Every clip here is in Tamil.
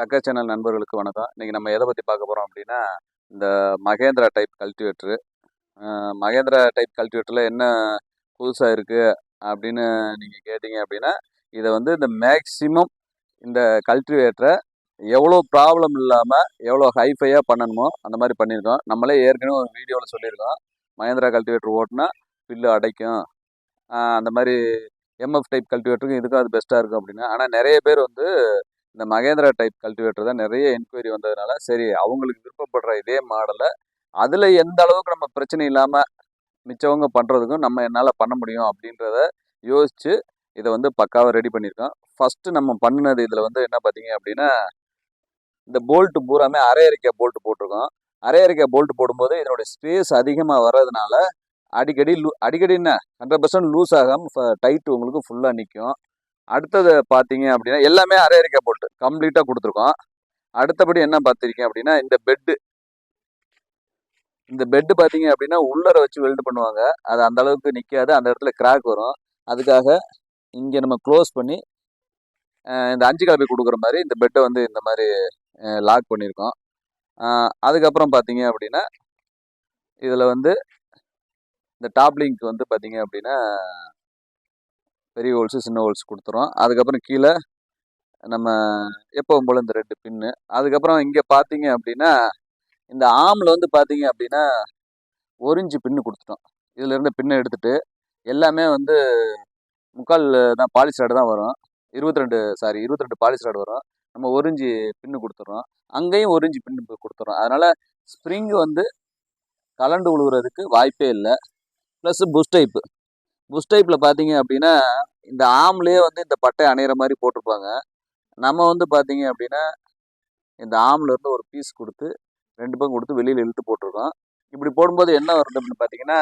டக்கர் சேனல் நண்பர்களுக்கு வணக்கம். இன்றைக்கி நம்ம எதை பற்றி பார்க்க போகிறோம் அப்படின்னா இந்த Mahindra type cultivator Mahindra type கல்டிவேட்டரில் என்ன புதுசாக இருக்குது அப்படின்னு நீங்கள் கேட்டிங்க அப்படின்னா இதை வந்து இந்த மேக்சிமம் இந்த கல்டிவேட்டரை எவ்வளோ ப்ராப்ளம் இல்லாமல் எவ்வளோ ஹைஃபையாக பண்ணணுமோ அந்த மாதிரி பண்ணியிருக்கோம். நம்மளே ஏற்கனவே ஒரு வீடியோவில் சொல்லியிருக்கோம். மகேந்திரா கல்டிவேட்டர் ஓட்டினா பில்லு அடைக்கும். அந்த மாதிரி எம்எஃப் டைப் கல்டிவேட்டருக்கும் இதுக்கும் அது பெஸ்ட்டாக இருக்கும் அப்படின்னு. ஆனால் நிறைய பேர் வந்து இந்த மகேந்திரா டைப் கல்டிவேட்டர் தான் நிறைய என்கொயரி வந்ததுனால சரி அவங்களுக்கு விருப்பப்படுற இதே மாடலை அதில் எந்த அளவுக்கு நம்ம பிரச்சனை இல்லாமல் மிச்சவங்க பண்ணுறதுக்கும் நம்ம என்னால் பண்ண முடியும் அப்படின்றத யோசித்து இதை வந்து பக்காவாக ரெடி பண்ணியிருக்கோம். ஃபஸ்ட்டு நம்ம பண்ணினது இதில் வந்து என்ன பார்த்தீங்க அப்படின்னா இந்த போல்ட்டு பூராமே அரை அரைக்கா போல்ட்டு போட்டிருக்கோம். அரை அரைக்கா போல்ட்டு போடும்போது இதனுடைய ஸ்பேஸ் அதிகமாக வர்றதுனால அடிக்கடி லூ அடிக்கடி என்ன ஹண்ட்ரட் பர்சன்ட் லூஸ் ஆகாமல் டைட் உங்களுக்கு ஃபுல்லாக நிற்கும் அடுத்தது பார்த்தீங்க அப்படின்னா எல்லாமே அரை அரைக்கா போட்டு கம்ப்ளீட்டாக கொடுத்துருக்கோம். அடுத்தபடி என்ன பார்த்துருக்கீங்க அப்படின்னா இந்த பெட்டு இந்த பெட்டு பார்த்தீங்க அப்படின்னா உள்ளர வச்சு வெல்டு பண்ணுவாங்க. அது அந்த அளவுக்கு நிற்காது அந்த இடத்துல கிராக் வரும். அதுக்காக இங்கே நம்ம க்ளோஸ் பண்ணி இந்த அஞ்சு கலப்பை கொடுக்குற மாதிரி இந்த பெட்டை வந்து இந்த மாதிரி லாக் பண்ணியிருக்கோம். அதுக்கப்புறம் பார்த்தீங்க அப்படின்னா இதில் வந்து இந்த டாப்லிங்க் வந்து பார்த்தீங்க அப்படின்னா பெரிய ஹோல்ஸு சின்ன ஹோல்ஸ் கொடுத்துரும் அதுக்கப்புறம் கீழே நம்ம எப்போவும் போல் இந்த ரெண்டு பின்னு அதுக்கப்புறம் இங்கே பார்த்தீங்க அப்படின்னா இந்த ஆமில் வந்து பார்த்தீங்க அப்படின்னா ஒரு பின்னு கொடுத்துட்டோம். இதில் இருந்த பின்னை எடுத்துட்டு எல்லாமே வந்து முக்கால் தான் பாலிஸ்டாடு தான் வரும். இருபத்தி ரெண்டு சாரி இருபத்தி ரெண்டு பாலிஸ்டாடு வரும். நம்ம ஒரு பின்னு கொடுத்துட்றோம் அங்கேயும் ஒரு பின்னு கொடுத்துட்றோம் அதனால் ஸ்ப்ரிங் வந்து கலண்டு உழுவுறதுக்கு வாய்ப்பே இல்லை. ப்ளஸ் புஷ் டைப்பு புஷ் டைப்பில் பார்த்தீங்க அப்படின்னா இந்த ஆம்லேயே வந்து இந்த பட்டை அணையிற மாதிரி போட்டிருப்பாங்க. நம்ம வந்து பார்த்தீங்க அப்படின்னா இந்த ஆம்ல இருந்து ஒரு பீஸ் கொடுத்து ரெண்டு பக்கம் கொடுத்து வெளியில் இழுத்து போட்டிருக்கோம். இப்படி போடும்போது என்ன வருது அப்படின்னு பார்த்தீங்கன்னா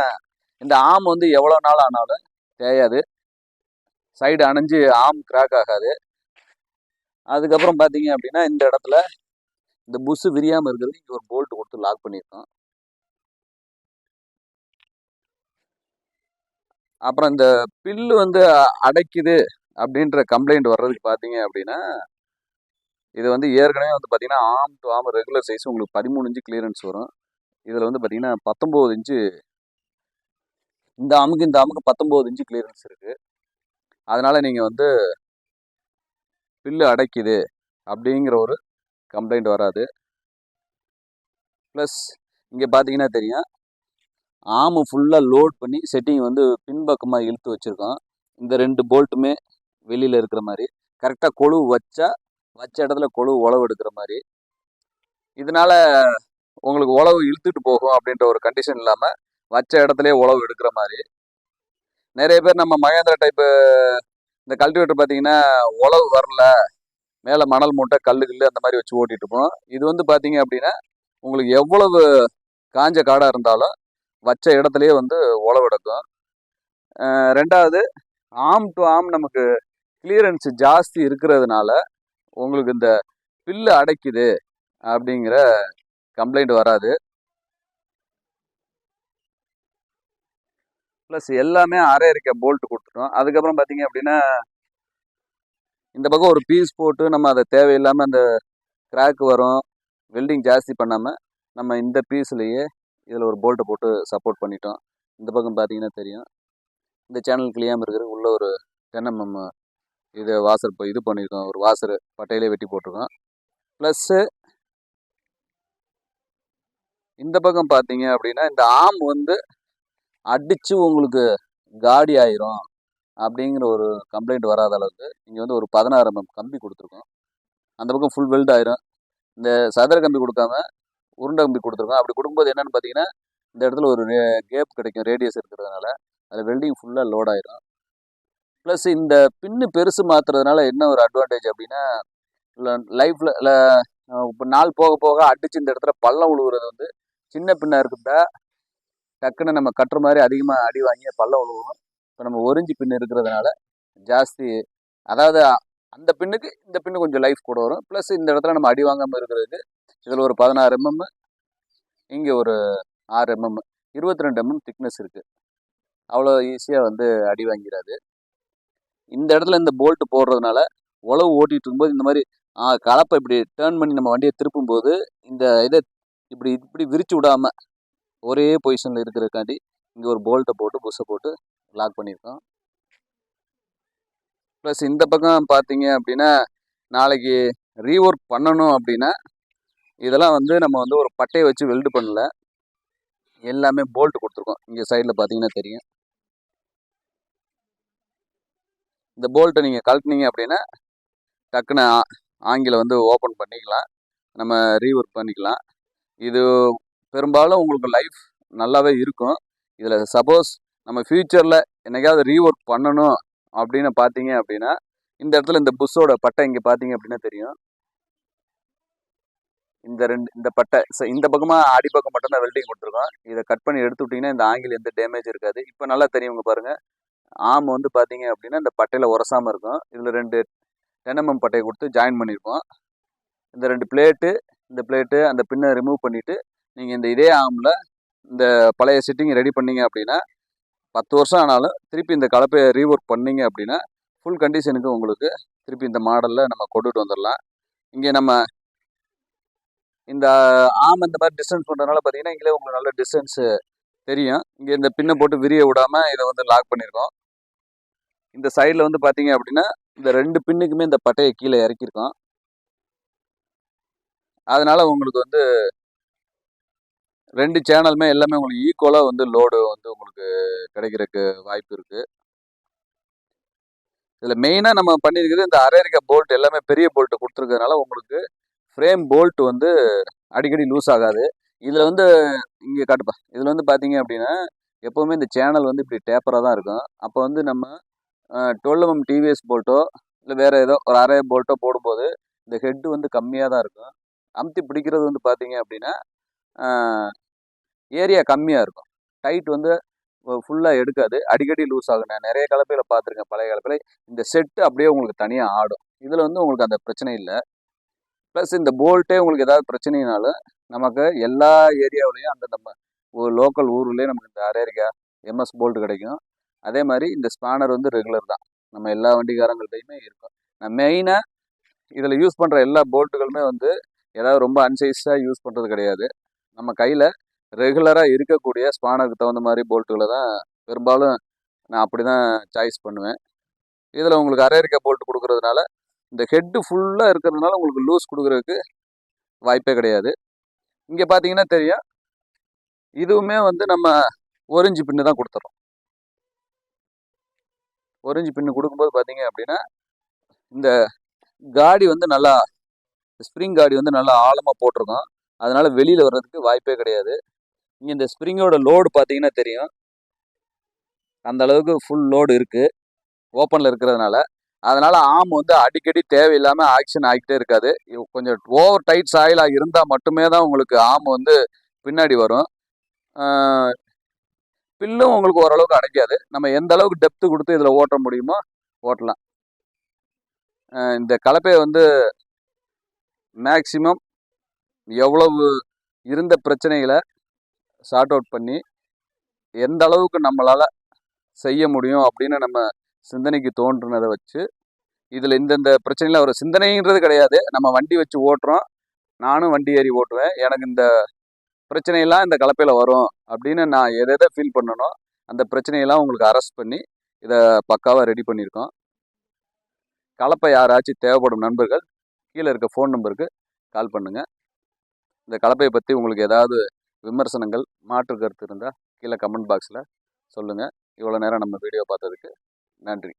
இந்த ஆம் வந்து எவ்வளோ நாள் ஆனாலும் தேயாது. சைடு அணைஞ்சு ஆம் கிராக் ஆகாது. அதுக்கப்புறம் பார்த்தீங்க அப்படின்னா இந்த இடத்துல இந்த புஷ் விரியாமல் இருக்கிறது இங்கே ஒரு போல்ட் கொடுத்து லாக் பண்ணியிருக்கோம். அப்புறம் இந்த பில்லு வந்து அடைக்குது அப்படின்ற கம்ப்ளைண்ட் வர்றதுக்கு பார்த்தீங்க அப்படின்னா இது வந்து ஏற்கனவே வந்து பார்த்தீங்கன்னா ஆம் டு ஆம் ரெகுலர் சைஸ் உங்களுக்கு பதிமூணு இன்ச்சு கிளியரன்ஸ் வரும். இதில் வந்து பார்த்தீங்கன்னா பத்தொம்போது இன்ச்சு இந்த ஆமுக்கு இந்த ஆமுக்கு பத்தொம்போது இன்ச்சு கிளியரன்ஸ் இருக்குது அதனால் நீங்கள் வந்து பில்லு அடைக்குது அப்படிங்கிற ஒரு கம்ப்ளைண்ட் வராது. ப்ளஸ் இங்கே பார்த்தீங்கன்னா தெரியும் ஆமு ஃபுல்லாக லோட் பண்ணி செட்டிங் வந்து பின்பக்கமாக இழுத்து வச்சுருக்கோம். இந்த ரெண்டு போல்ட்டுமே வெளியில் இருக்கிற மாதிரி. கரெக்டாக கொழு வச்சா வச்ச இடத்துல கொழு உழவு எடுக்கிற மாதிரி. இதனால உங்களுக்கு உழவு இழுத்துட்டு போகும் அப்படின்ற ஒரு கண்டிஷன் இல்லாமல் வச்ச இடத்துலே உழவு எடுக்கிற மாதிரி. நிறைய பேர் நம்ம மகேந்திரா டைப்பு இந்த கல்டிவேட்டர் பார்த்தீங்கன்னா உழவு வரல மேலே மணல் மூட்டை கல்லு கல் அந்த மாதிரி வச்சு ஓட்டிகிட்டு இருப்போம். இது வந்து பார்த்தீங்க அப்படின்னா உங்களுக்கு எவ்வளவு காஞ்ச காடாக இருந்தாலும் வச்ச இடத்துலயே வந்து உழவெடுக்கும். ரெண்டாவது ஆம் டு ஆம் நமக்கு கிளியரன்ஸ் ஜாஸ்தி இருக்கிறதுனால உங்களுக்கு இந்த பில்லு அடைக்குது அப்படிங்கிற கம்ப்ளைண்ட் வராது. ப்ளஸ் எல்லாமே அரை இருக்க போல்ட் கொடுத்துட்டோம் அதுக்கப்புறம் பார்த்தீங்க அப்படின்னா இந்த பக்கம் ஒரு பீஸ் போட்டு நம்ம அதை தேவையில்லாமல் அந்த கிராக் வரும். வெல்டிங் ஜாஸ்தி பண்ணாமல் நம்ம இந்த பீஸ்லேயே இதில் ஒரு போல்ட்டை போட்டு சப்போர்ட் பண்ணிட்டோம். இந்த பக்கம் பார்த்தீங்கன்னா தெரியும். இந்த சேனல் கிளியாமல் இருக்கிற உள்ள ஒரு தென்னம்ம இது வாசர் இப்போ இது பண்ணியிருக்கோம் ஒரு வாசர் பட்டையிலே வெட்டி போட்டிருக்கோம். ப்ளஸ்ஸு இந்த பக்கம் பார்த்தீங்க அப்படின்னா இந்த ஆம் வந்து அடித்து உங்களுக்கு காடி ஆயிரும் அப்படிங்கிற ஒரு கம்ப்ளைண்ட் வராத அளவுக்கு இங்கே வந்து ஒரு பதினாறு எம்எம் கம்பி கொடுத்துருக்கோம். அந்த பக்கம் ஃபுல் வெல்ட் ஆயிரும். இந்த சதுர கம்பி கொடுக்காம உருண்டை கம்பி கொடுத்துருக்கோம் அப்படி கொடுக்கும்போது என்னென்னு பார்த்தீங்கன்னா இந்த இடத்துல ஒரு கேப் கிடைக்கும் ரேடியஸ் இருக்கிறதுனால. அதில் வெல்டிங் ஃபுல்லாக லோட் ஆயிரும். ப்ளஸ் இந்த பின்னு பெருசு மாற்றுறதுனால என்ன ஒரு அட்வான்டேஜ் அப்படின்னா லைஃப்பில் இல்லை இப்போ நாள் போக போக அடிச்சு இந்த இடத்துல பள்ளம் உழுவுறது வந்து சின்ன பின்னாக இருக்குதா டக்குன்னு நம்ம கட்டுற மாதிரி அதிகமாக அடி வாங்கி பள்ளம் விழுவோம் இப்போ நம்ம ஒரிஞ்சு பின்னு இருக்கிறதுனால ஜாஸ்தி. அதாவது அந்த பின்னுக்கு இந்த பின்னு கொஞ்சம் லைஃப் கூட வரும். ப்ளஸ் இந்த இடத்துல நம்ம அடி வாங்காமல் இருக்கிறதுக்கு இதில் ஒரு பதினாறு எம்எம் இங்கே ஒரு ஆறு எம்எம் இருபத்தி ரெண்டு எம்எம் திக்னஸ் இருக்குது அவ்வளோ ஈஸியாக வந்து அடி வாங்கிடாது இந்த இடத்துல இந்த போல்ட் போடுறதுனால உழவு ஓட்டிகிட்டு இருக்கும்போது இந்த மாதிரி கலப்பை இப்படி டேர்ன் பண்ணி நம்ம வண்டியை திருப்பும்போது இந்த இதை இப்படி இப்படி விரிச்சு விடாமல் ஒரே பொசிஷனில் இருக்கிறதுக்காண்டி இங்கே ஒரு போல்ட்டை போட்டு புஷை போட்டு லாக் பண்ணியிருக்கோம். ப்ளஸ் இந்த பக்கம் பார்த்தீங்க அப்படின்னா நாளைக்கு ரீஒர்க் பண்ணணும் அப்படின்னா இதெல்லாம் வந்து நம்ம வந்து ஒரு பட்டையை வச்சு வெல்டு பண்ணல. எல்லாமே போல்ட் கொடுத்துருக்கோம். இங்கே சைடில் பார்த்தீங்கன்னா தெரியும். இந்த போல்ட்டை நீங்கள் கழட்டினீங்க அப்படின்னா டக்குன்னு ஆங்கில வந்து ஓப்பன் பண்ணிக்கலாம். நம்ம ரீஒர்க் பண்ணிக்கலாம். இது பெரும்பாலும் உங்களுக்கு லைஃப் நல்லாவே இருக்கும். இதில் சப்போஸ் நம்ம ஃப்யூச்சரில் என்னைக்காவது ரீஒர்க் பண்ணணும் அப்படின்னு பார்த்தீங்க அப்படின்னா இந்த இடத்துல இந்த புஷ்ஷோட பட்டை இங்கே பார்த்தீங்க அப்படின்னா தெரியும். இந்த ரெண்டு இந்த பட்டை ஸோ இந்த பக்கமாக அடிப்பக்கம் மட்டும்தான் வெல்டிங் கொடுத்துருக்கோம். இதை கட் பண்ணி எடுத்து விட்டிங்கன்னா இந்த ஆங்கில் எந்த டேமேஜ் இருக்காது. இப்போ நல்லா தெரியுங்க பாருங்கள் பாருங்க. ஆம் வந்து பார்த்தீங்க அப்படின்னா இந்த பட்டையில் உரசாமல் இருக்கும். இதில் ரெண்டு டெனமம் பட்டையை கொடுத்து ஜாயின் பண்ணியிருக்கோம் இந்த ரெண்டு பிளேட்டு இந்த பிளேட்டு அந்த பின்னை ரிமூவ் பண்ணிவிட்டு நீங்கள் இந்த இதே ஆமில் இந்த பழைய செட்டிங் ரெடி பண்ணீங்க அப்படின்னா பத்து வருஷம் ஆனாலும் திருப்பி இந்த கலப்பையை ரீஒர்க் பண்ணீங்க அப்படின்னா ஃபுல் கண்டிஷனுக்கு உங்களுக்கு திருப்பி இந்த மாடலில் நம்ம கொண்டுட்டு வந்துடலாம். இங்கே நம்ம இந்த ஆம் இந்த மாதிரி டிஸ்டன்ஸ் பண்ணுறதுனால பார்த்தீங்கன்னா இங்கே உங்களுக்கு நல்ல டிஸ்டன்ஸு தெரியும். இங்கே இந்த பின்னை போட்டு விரிய விடாமல் இதை வந்து லாக் பண்ணியிருக்கோம் இந்த சைடில் வந்து பார்த்தீங்க அப்படின்னா இந்த ரெண்டு பின்னுக்குமே இந்த பட்டையை கீழே இறக்கியிருக்கோம் அதனால் உங்களுக்கு வந்து ரெண்டு சேனலுமே எல்லாமே உங்களுக்கு ஈக்குவலாக வந்து லோடு வந்து உங்களுக்கு கிடைக்கிறதுக்கு வாய்ப்பு இருக்குது இதில் மெயினாக நம்ம பண்ணியிருக்கிறது இந்த அரேரிக்கா போல்ட் எல்லாமே பெரிய போல்ட்டு கொடுத்துருக்கறதுனால உங்களுக்கு ஃப்ரேம் போல்ட் வந்து அடிக்கடி லூஸ் ஆகாது. இதில் வந்து இங்கே காட்டுப்பா. இதில் வந்து பார்த்தீங்க அப்படின்னா எப்போவுமே இந்த சேனல் வந்து இப்படி டேப்பராக தான் இருக்கும். அப்போ வந்து நம்ம டுவெல் எம்எம் டிவிஎஸ் போல்ட்டோ இல்லை வேறு ஏதோ ஒரு அரை போல்ட்டோ போடும்போது இந்த ஹெட்டு வந்து கம்மியாக தான் இருக்கும். அமுத்தி பிடிக்கிறது வந்து பார்த்தீங்க அப்படின்னா ஏரியா கம்மியாக இருக்கும். டைட் வந்து ஃபுல்லாக எடுக்காது. அடிக்கடி லூஸ் ஆகும். நான் நிறைய கலப்பையில் பார்த்துருக்கேன் பழைய கலப்பையில். இந்த செட்டு அப்படியே உங்களுக்கு தனியாக ஆடும். இதில் வந்து உங்களுக்கு அந்த பிரச்சனை இல்லை. ப்ளஸ் இந்த போல்ட்டே உங்களுக்கு ஏதாவது பிரச்சனைனாலும் நமக்கு எல்லா ஏரியாவிலையும் அந்த நம்ம ஒரு லோக்கல் ஊர்லேயே நமக்கு இந்த அரேரிக்கா எம்எஸ் போல்ட் கிடைக்கும். அதே மாதிரி இந்த ஸ்பேனர் வந்து ரெகுலர் தான். நம்ம எல்லா வண்டிக்காரங்கள்ட்டையுமே இருக்கும். நான் மெயினாக இதில் யூஸ் பண்ணுற எல்லா போல்ட்டுகளுமே வந்து ஏதாவது ரொம்ப அன்சைஸாக யூஸ் பண்ணுறது கிடையாது. நம்ம கையில் ரெகுலராக இருக்கக்கூடிய ஸ்பானருக்கு தகுந்த மாதிரி போல்ட்டுகளை தான் பெரும்பாலும் நான் அப்படி தான் சாய்ஸ் பண்ணுவேன். இதில் உங்களுக்கு அரேரிக்கா போல்ட் கொடுக்குறதுனால இந்த ஹெட்டு ஃபுல்லாக இருக்கிறதுனால உங்களுக்கு லூஸ் கொடுக்குறதுக்கு வாய்ப்பே கிடையாது. இங்கே பார்த்தீங்கன்னா தெரியும். இதுவுமே வந்து நம்ம ஒரிஞ்சு பின்னு தான் கொடுத்துறோம். ஒரிஞ்சு பின்னு கொடுக்கும்போது பார்த்தீங்க அப்படின்னா இந்த காடி வந்து நல்லா ஸ்ப்ரிங் காடி வந்து நல்லா ஆழமாக போட்டிருக்கோம். அதனால் வெளியில் வர்றதுக்கு வாய்ப்பே கிடையாது. இங்கே இந்த ஸ்ப்ரிங்கோட லோடு பார்த்தீங்கன்னா தெரியும். அந்த அளவுக்கு ஃபுல் லோடு இருக்குது ஓப்பனில் இருக்கிறதுனால. அதனால ஆம் வந்து அடிக்கடி தேவையில்லாமல் ஆக்ஷன் ஆகிட்டே இருக்காது. கொஞ்சம் ஓவர் டைட் சாயிலாக இருந்தால் மட்டுமே தான் உங்களுக்கு ஆம் வந்து பின்னாடி வரும். பில்லும் உங்களுக்கு ஓரளவுக்கு அடைக்காது. நம்ம எந்த அளவுக்கு டெப்த்து கொடுத்து இதில் ஓட்ட முடியுமோ ஓட்டலாம். இந்த கலப்பையை வந்து மேக்சிமம் எவ்வளவு இருந்த பிரச்சனைகளை சார்ட் அவுட் பண்ணி எந்த அளவுக்கு நம்மளால் செய்ய முடியும் அப்படின்னு நம்ம சிந்தனைக்கு தோன்றுனதை வச்சு இதில் இந்தந்த பிரச்சனையில் ஒரு சிந்தனைன்றது கிடையாது. நம்ம வண்டி வச்சு ஓட்டுறோம். நானும் வண்டி ஏறி ஓட்டுவேன். எனக்கு இந்த பிரச்சனையெல்லாம் இந்த கலப்பையில் வரும் அப்படின்னு நான் எதை எதை ஃபீல் பண்ணனோ அந்த பிரச்சனையெல்லாம் உங்களுக்கு அரெஸ்ட் பண்ணி இதை பக்காவாக ரெடி பண்ணியிருக்கோம். கலப்பை யாராச்சும் தேவைப்படும் நண்பர்கள் கீழே இருக்க ஃபோன் நம்பருக்கு கால் பண்ணுங்கள் இந்த கலப்பையை பற்றி உங்களுக்கு ஏதாவது விமர்சனங்கள் மாற்று கருத்து இருந்தால் கீழே கமெண்ட் பாக்ஸில் சொல்லுங்கள் இவ்வளோ நேரம் நம்ம வீடியோ பார்த்ததுக்கு நன்றி.